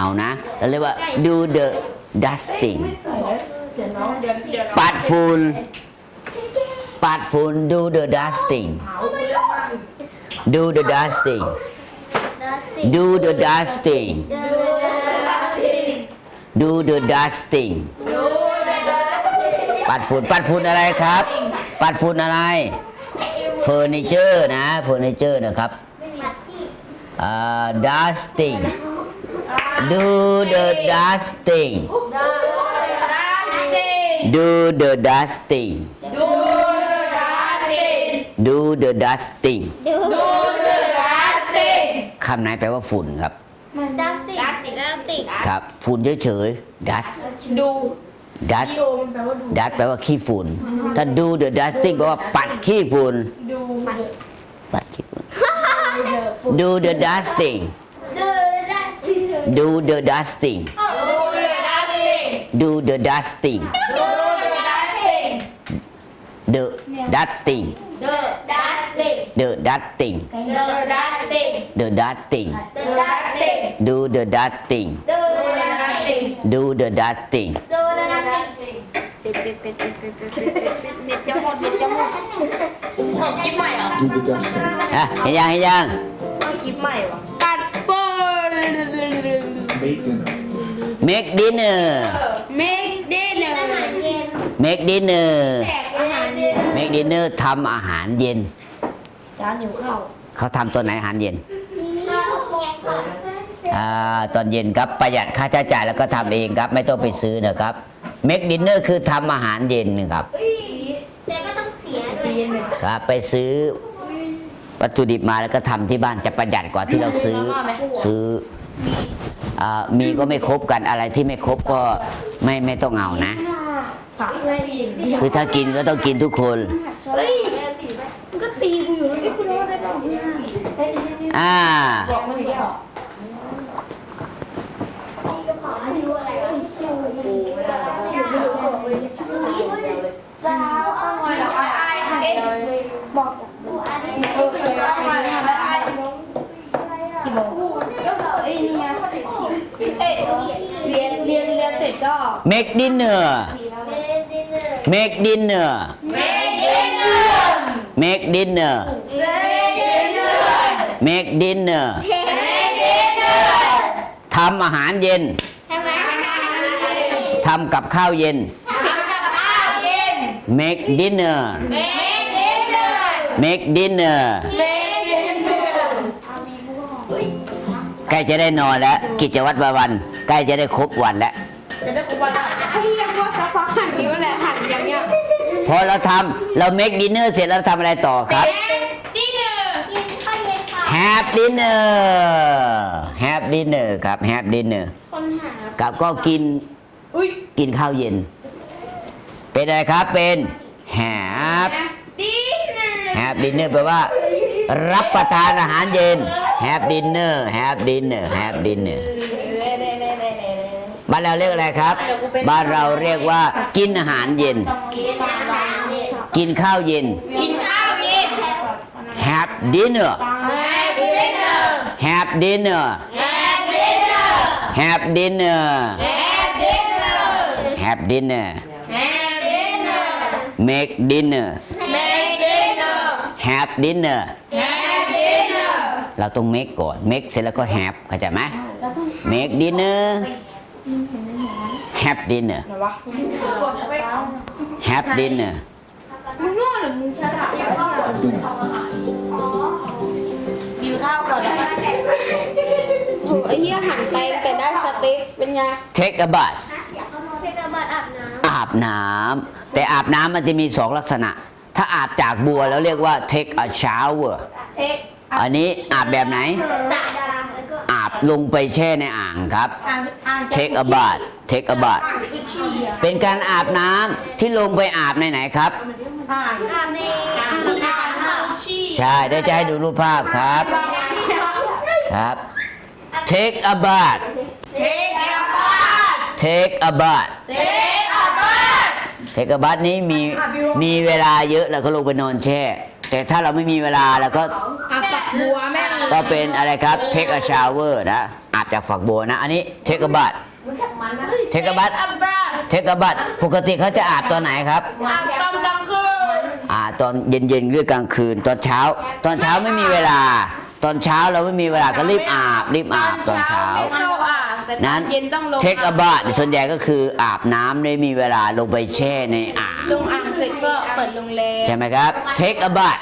เอานะ เราเรียกว่า do the dusting ปัดฝุ่นปัดฝุ่น do the dusting do the dusting do the dusting do the dusting ปัดฝุ่นปัดฝุ่นอะไรครับ ปัดฝุ่นอะไรเฟอร์นิเจอร์นะเฟอร์นิเจอร์นะครับอ่า dusting do the dusting do the dusting do the dusting คำไหนแปลว่าฝุ่นครับดัสติกดัสติกดัสติกครับ ฝุ่นเฉยๆ dust ดู dust โดมันแปลว่าดู dust แปลว่าขี้ฝุ่น ถ้า do the dusting แปลว่าปัดขี้ฝุ่น ดูปัดขี้ฝุ่น do the dusting เดอร์ดัสติก do the dusting do the dusting the dusting เดอร์ดัสติก the dusting เดอร์ดัสติก the dusting เดอร์ดัสติก do the dusting เดอร์ดัสติก do the dusting เดอร์ดัสติกเน็ตจะหมดเน็ตจะหมดเอาคลิปใหม่เหรอ Do the dusting. อะเห็นยังเห็นยังเอาคลิปใหม่วะปัดเปิด Make dinner. make dinner เมกเดนเนออาหารร์เย็น make dinner แจกอาหารเย็น make dinner ทำอาหารเย็นจานหิวข้าวเขาทำตัวไหนอาหารเย็นข้าวแกงผักอ่าตอนเย็นครับประหยัดค่าใช้จ่ายแล้วก็ทำเองครับ ไม่ต้องไปซื้อนะครับ make dinner คือทำอาหารเย็นนะครับ แต่ก็ต้องเสียด้วยครับไปซื้อวัตถุดิบมาแล้วก็ทำที่บ้านจะประหยัดกว่าที่เราซื้อซื้อ อ่ามีก็ไม่ครบกันอะไรที่ไม่ครบก็ไม่ไม่ต้องเอานะผักไม่ดีคือถ้ากินก็ต้องกินทุกคน เฮ้ยมันก็ตีกูอยู่แล้วไอ้คุณว่าได้บอกเนี่ยอ่า บอกมันอีกแล้ว สาวเอาไว้ไอ้ไอ้บอกอันนี้ เออเคยเอามาเลยค่ะไอ้กี่โมงไอ้นี่ไงเอ๊ะเรียนเรี ยนเรียนเสร็จก็ make dinner เมดินเนอร์ make dinner make dinner เมดินเนอร์ make dinner เมดินเนอร์ทำอาหารเย็น ทำไมทำกับข้าวเย็น ทำกับข้าวเย็น make dinner เมดินเนอร์ make dinner เมดินเนอร์ใกล้จะได้นอนแล้ว กิจวัตรประวัน ใกล้จะได้ครบวันแล้ว จะได้ครบวันละไอ้เรียกว่าสักพักหันนิ้วแหละหันอย่างเงี้ยพอเราทำเรา make dinner เสร็จแล้วทำอะไรต่อครับ ดินเนอร์กินข้าวเย็นค่ะ have dinner have dinner ครับ have dinner คนหา กับก็กินอุ้ยกินข้าวเย็น เป็นอะไรครับเป็น have ดินเนอร์ have dinner แปลว่า รับประทานอาหารเย็น have dinner have dinner have dinner บ้านเราเรียกอะไรครับ บ้านเราเรียกว่ากินอาหารเย็น กินอาหารเย็นกินข้าวเย็นกินข้าวเย็น have dinner แม่ดินเนอร์ have dinner แม่ดินเนอร์ have dinner แม่ดินเนอร์ have dinner แม่ดินเนอร์ make dinner แม่ดินเนอร์ have dinner แม่ดินเนอร์เราต้อง make ก่อน make เสร็จแล้วก็ have เข้าใจไหม make dinner have dinner ไหนวะกดไป have dinner มึงโง่หรือมึงฉลาด Have dinner. กินข้าวก่อนแล้วโหไอ้เหี้ยหันไปแต่ได้สเต็กเป็นไง take a bus เพชรบัตรอาบน้อาบน้ำแต่อาบน้ำมันจะมีสองลักษณะ ถ้าอาบจากบัวแล้วเรียกว่า take a shower เทคอันนี้อาบแบบไหนำตาดาแล้วก็อาบ ลงไปแช่ในอ่างครับ อ่านอ่าน take a bath take a bath อ่านคือฉี่อะเป็นการอาบน้ำที่ลงไปอาบในไหนครับ อ่านอาบในอ่าอ่านงอ่าน้ำนค่ะฉี่ใช่ได้จะให้ดูรูปภาพครับครับ take a bath เทคอาบาด take a bath เทคอาบาด take a bath นี้มีมีเวลาเยอะแล้วก็ลงไปนอนแช่ แต่ถ้าเราไม่มีเวลาเราก็อาบฝักบัวแม่งก็เป็นอะไรครับ take a shower นะอาบจากฝักบัวนะ อันนี้ take a bath take a bath อาบบ้าน take a bath ปกติเขาจะอาบตอนไหนครับ อาบตอนกลางคืนอ่าตอนเย็นๆหรือกลางคืน ตอนเช้า ตอนเช้าไม่มีเวลา ตอนเช้าเราไม่มีเวลาก็รีบอาบรีบอาบตอนเช้าไม่เข้าอาบ แต่ตอนั้นนเย็นต้องลงเทคอาบาทส่วนใหญ่ก็คืออาบน้ำได้มีเวลาลงไปแช่ในอ่างลงอ่างเสร็จก็เปิดโรงแรมใช่ไหมครับเทคอาบาท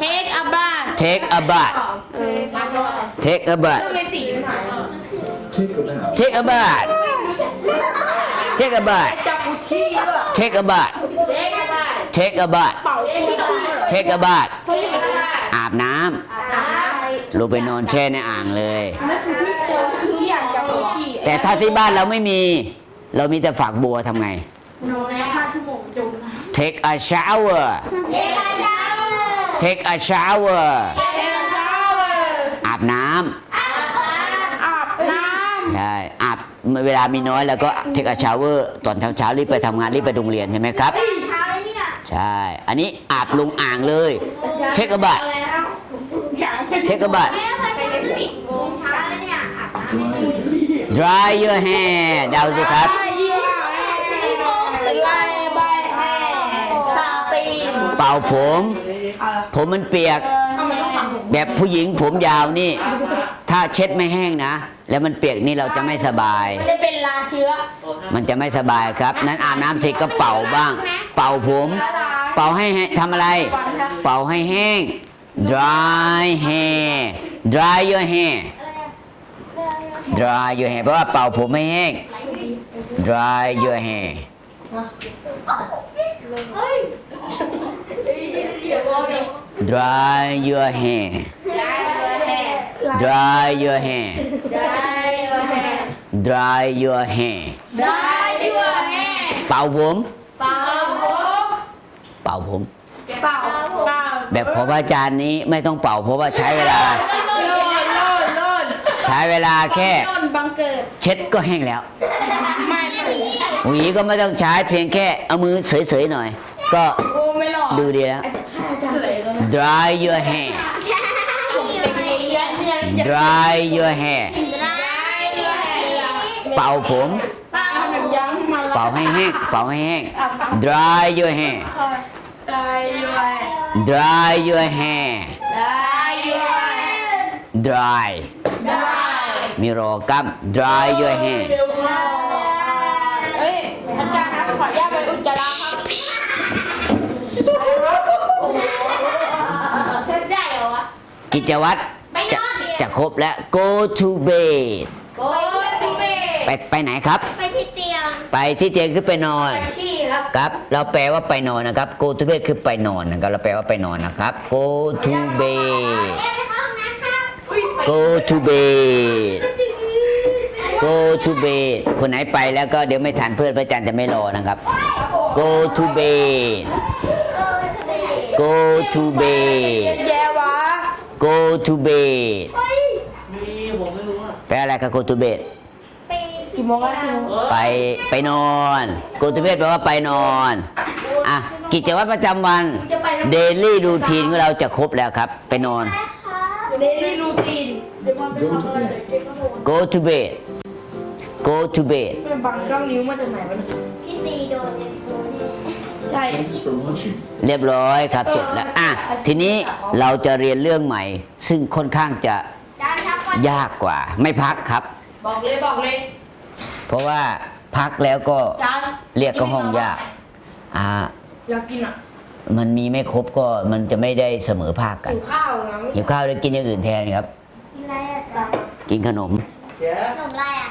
เทคอาบ้านเทคอาบาทเทคอาบาทไม่สีมันหาย Take a bath. เทคอาบาทเทคอาบาทจับกุชี่ด้วยเทคอาบาทเทคอาบาทเป่าขี้ขี้เทคอาบาทอาบน้ำลงไปนอนแช่ในอ่างเลย นั่นคือที่เจอที่อยากจับกุชี่ แต่ถ้าที่บ้านเราไม่มี เรามีแต่ฝักบัวทำไงนอนแล้วห้าชั่วโมงจมนะ take a shower take a shower เจอเช้าเลยอาบน้ำอาบน้ำใช่อาบเวลามีน้อยแล้วก็เทคอาชาวเวอร์ตอนเช้าๆรีบไปทำงานรีบไปโรงเรียนใช่ไหมครับเช้าเลยเนี่ยใช่ อันนี้อาบลงอ่างเลยเทคบัตอย่างเทคบัตแม่เคยไ Dry. your hair เดาสิครับ ไล่ใบให้ซาตีนเป่าผม ผมมันเปียก แบบผู้หญิงผมยาวนี่ ถ้าเช็ดไม่แห้งนะ แล้วมันเปียกนี่เราจะไม่สบาย ไม่ได้เป็นลาเชื้อมันจะไม่สบายครับ นั้นอาบน้ำเสร็จก็เป่าบ้าง เป่าผม เป่าให้แห้งทำอะไร เป่าให้แห้ง dry hair dry your hair dry your hair เพราะว่าเป่าผมให้แห้ง dry your hair เฮ้ย dry your hair ได้เลยแห่ dry your hair ได้เลย dry your hair ได้ด้วยแม่เป่าผม เป่าผมเป่าผมเปล่าเปล่าแบบของพระอาจารย์นี้ไม่ต้องเป่าเพราะว่าใช้เวลา โลดโลดโลด ใช้เวลาแค่ ต้นบังเกิดเช็ดก็แห้งแล้วไม่ไม่หวีก็ไม่ต้องใช้เพียงแค่เอามือเสยๆหน่อย ก็โอ้ไม่หลอกดูดีแล้ว dry your hair dry your hair เป่าผมยังมาเป่าให้แห้งเป่าให้แห้ง dry your hair ได้ด้วย dry your hair ได้ด้วย dry ได้มีรอกัม dry your hair เร็วมากเฮ้ยอาจารย์ครับขออนุญาตไปอุจจาระครับเธอใจเหรอวะกิจวัตรไปนจะอนดิจะครบแล้ว go to bed โอ้ยพี่เมย์ไปไปไหนครับ ไปที่เตียงไปที่เตียงคือไปนอนไปที่ครับครับ เราแปลว่าไปนอนนะครับ go to bed คือไปนอนนะครับ เราแปลว่าไปนอนนะครับ go to bed แม่ไปเข้าห้องน้ำครับ go to bed go to bed คนไหนไปแล้วก็เดี๋ยวไม่ทันเพื่อนพระอาจารย์จะไม่รอนะครับ go to bed เออจะไปไหน go to bed แย่วะ go to bed แปลอะไรครับ go to bed ไปกี่โมงแล้วกี่โมงไปไปนอน go to bed แปลว่าไปนอน อะ กิจวัตรประจำวัน daily routine ของเราจะครบแล้วครับ ไปนอน เดลี่รูทีน Go to bed. Go to bed go to bed เป็นบังกล้องนิ้วมาจากไหนวะเนี่ยพี่ซีโดนเนี่ยโดนเนี่ยใช่ Thanks for watching. เรียบร้อยครับจบแล้วอะทีนี้เราจะเรียนเรื่องใหม่ ซึ่งค่อนข้างจะจานครับวันยากกว่า ไม่พักครับ บอกเลยบอกเลยเพราะว่าพักแล้วก็จานเรียกก็ห้องยากอ่าอยากกินอะมันมีไม่ครบก็มันจะไม่ได้เสมอภาคกันหิวข้าวไงหิวข้าวเลยกินอย่างอื่นแทนครับ กินอะไรอะจ๊ะกินขนมขนมอะไรอะ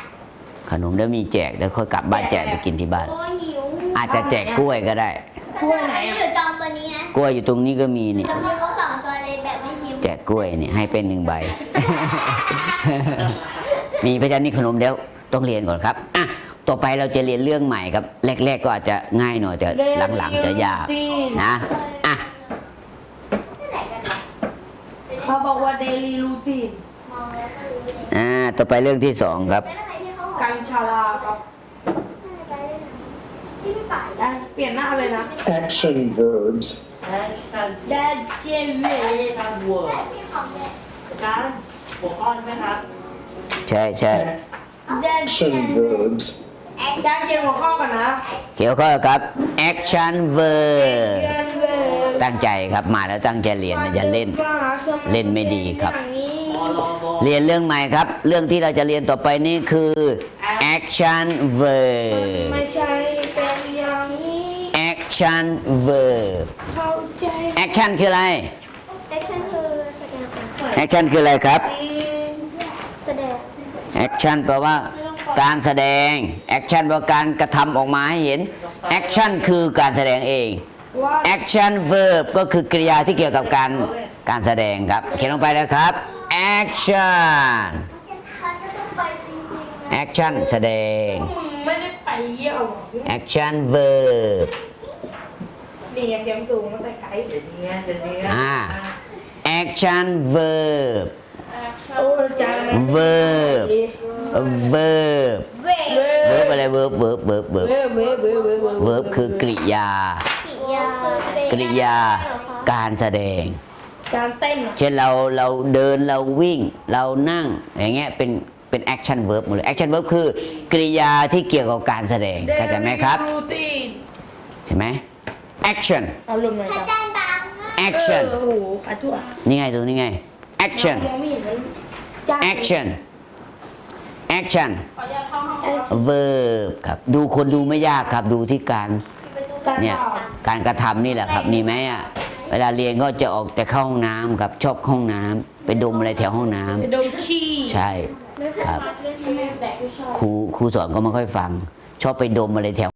ขนมแล้วมีแจกแล้วค่อยกลับบ้านแจกไปกินที่บ้าน โอ้ยหิวอาจจะแจกกล้วยก็ได้ กล้วยไหนเดี๋อะยวจองตัวนี้นะกล้วยอยู่ตรงนี้ก็มีนี่จำนวนเขาสองตัวเลยแบบไม่ยิ้มแจกกล้วยนี่ให้เป็นหนึ่งใบ มีพระจันทร์นี่ขนมเดี๋ยวต้องเรียนก่อนครับอะต่อไปเราจะเรียนเรื่องใหม่ครับ แรก ๆ ก็อาจจะง่ายหน่อยแต่หลังๆจะยากนะอะที่ไหนกันวะเขาบอกว่าเดลี่รูทีน มองแล้วก็รู้เลยอ่าต่อไปเรื่องที่สองครับเป็นอะไรที่เขา กัญชาลาครับเที่ไม่ป่ายอะเปลี่ยนหน้าเลยนะ Action verbs. แดนเจมเมการวัวที่ของแม่การหัวข้อใช่ไหมครับใช่ใช่แดน Action verbs. การเกมหัวข้อกันนะเกี่ยวข้องกับ action verb เรียนเวรตั้งใจครับมาแล้วตั้งใจเรียนนะอย่าเล่น เล่นไม่ดีครับ อย่างนี้บอลอบอ เรียนเรื่องใหม่ครับ เรื่องที่เราจะเรียนต่อไปนี่คือ action verb ไม่ใช่เป็นอย่างนี้ action verb เข้าใจ action คืออะไรแอคชั่นคือแสดงออก action คืออะไรครับ แสดง action แปลว่าการแสดง action แปลว่าการกระทำออกมาให้เห็น action คือการแสดงเองว่า action verb ก็คือกริยาที่เกี่ยวกับการการแสดงครับ เขียนลงไปนะครับ action มันก็ต้องไปจริงๆนะ action แสดงมึงไม่ได้ไปเยี่ยว action verb นี่ไงเสียงสูงมาแต่ไกลเดี๋ยวนี้เดี๋ยวนี้อ่า action verb โอ้จ้า verb verb เว verb อะไร verb verb verb เว้ verb ยเว้ยเว้ยเว้ยเว้ย verb คือกริยากิยา กริยาการแสดง การเต้นอะเช่นเราเราเดินเราวิ่งเรานั่งอย่างเงี้ยเป็นเป็น action verb หมดเลย action verb คือกริยาที่เกี่ยวกับการแสดงเข้าใจไหมครับ รูตีนใช่ไหม action เอาลงหน่อยอาจ้ะจารย์บัง action เออโอ้โหขาทั่วนี่ไงดูนี่ไง action มองไม่เห็นเลยจ้า action action verb ครับ ดูคนดูไม่ยากครับ ดูที่การการเนี่ยต่อการกระทำนี่แหละครับ นี่ไหมอะ เวลาเรียนก็จะออกแต่เข้าห้องน้ำครับชอบเข้าห้องน้ำไปดมอะไรแถวห้องน้ำจะโดนขี้ใช่ครับเล่นแม่แบกไม่ชอบครูครูสอนก็ไม่ค่อยฟัง ชอบไปดมอะไรแถว